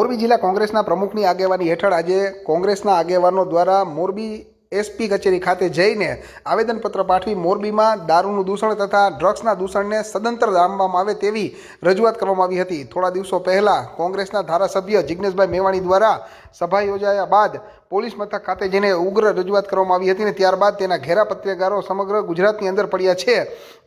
મોરબી જિલ્લા કોંગ્રેસના પ્રમુખની આગેવાની હેઠળ આજે કોંગ્રેસના આગેવાનો દ્વારા મોરબી એસપી કચેરી ખાતે જઈને આવેદનપત્ર પાઠવી મોરબીમાં દારૂનું દૂષણ તથા ડ્રગ્સના દૂષણને સદંતર દામવામાં આવે તેવી રજૂઆત કરવામાં આવી હતી. થોડા દિવસો પહેલાં કોંગ્રેસના ધારાસભ્ય જિજ્ઞેશભાઈ મેવાણી દ્વારા સભા યોજાયા બાદ પોલીસ મથક ખાતે જઈને ઉગ્ર રજૂઆત કરવામાં આવી હતી અને ત્યારબાદ તેના ઘેરા પત્રકારો સમગ્ર ગુજરાતની અંદર પડ્યા છે.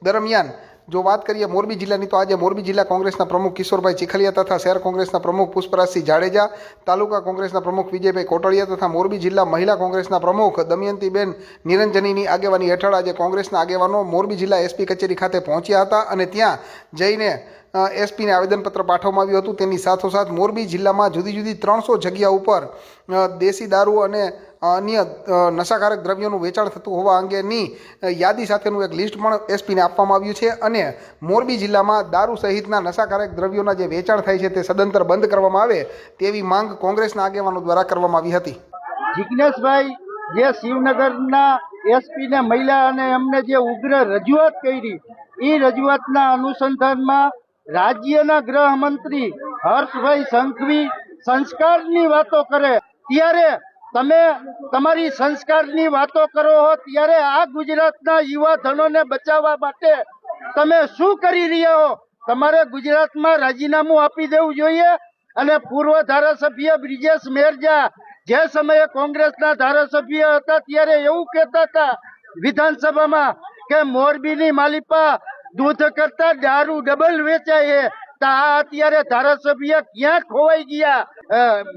દરમિયાન જો વાત કરીએ મોરબી જિલ્લાની, તો આજે મોરબી જિલ્લા કોંગ્રેસના પ્રમુખ કિશોરભાઈ ચીખલિયા તથા શહેર કોંગ્રેસના પ્રમુખ પુષ્પરાજસિંહ જાડેજા, તાલુકા કોંગ્રેસના પ્રમુખ વિજયભાઈ કોટડિયા તથા મોરબી જિલ્લા મહિલા કોંગ્રેસના પ્રમુખ દમયંતીબેન નિરંજનીની આગેવાની હેઠળ આજે કોંગ્રેસના આગેવાનો મોરબી જિલ્લા એસપી કચેરી ખાતે પહોંચ્યા હતા અને ત્યાં જઈને એસપીને આવેદનપત્ર પાઠવવામાં આવ્યું હતું. તેની સાથોસાથ મોરબી જિલ્લામાં જુદી જુદી ત્રણસો જગ્યા ઉપર દેશી દારૂ અને અન્ય નશાકારક દ્રવ્યોનું વેચાણ થતું હોવા અંગેની યાદી સાથેનું એક લિસ્ટ પણ એસપીને આપવામાં આવ્યું છે અને મોરબી જિલ્લામાં દારૂ સહિતના નશાકારક દ્રવ્યોના જે વેચાણ થાય છે તે સદંતર બંધ કરવામાં આવે તેવી માંગ કોંગ્રેસના આગેવાનો દ્વારા કરવામાં આવી હતી. જિજ્ઞેશભાઈ જે શિવનગરના એસપીને મહિલા અને એમને જે ઉગ્ર રજૂઆત કરી, એ રજૂઆતના અનુસંધાનમાં રાજ્યના ગૃહમંત્રી હર્ષભાઈ સંઘવી સંસ્કારની વાતો કરે. ત્યારે તમે તમારી સંસ્કારની વાતો કરો હો, ત્યારે આ ગુજરાતના યુવાધનોને બચાવવા માટે તમે શું કરી રહ્યા હો? તમારે ગુજરાતમાં રાજીનામું આપી દેવું જોઈએ અને પૂર્વ ધારાસભ્ય બ્રિજેશ મેરજા જે સમયે કોંગ્રેસના ધારાસભ્ય હતા, ત્યારે એવું કહેતા હતા વિધાનસભામાં કે મોરબીની માલિપા દૂધ કરતા દારૂ ડબલ વેચાય આ અત્યારે ધારાસભ્ય ક્યાં ખોવાઈ ગયા?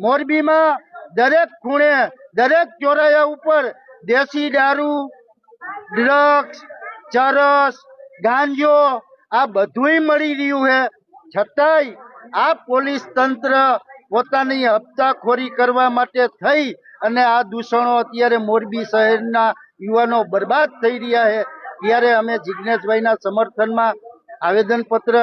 મોરબીમાં દરેક ખૂણે, દરેક ચોરાયા ઉપર દેશી દારૂ ડ્રગ્સ ચરસ, ગાંજો, આ બધુંય મળી રહ્યું છે. છતાંય આ પોલીસ તંત્ર પોતાની હપ્તાખોરી કરવા માટે થઈ અને આ દૂષણો અત્યારે મોરબી શહેરના યુવાનો બરબાદ થઈ રહ્યા છે. ત્યારે અમે જિજ્ઞેશભાઈના સમર્થનમાં આવેદનપત્ર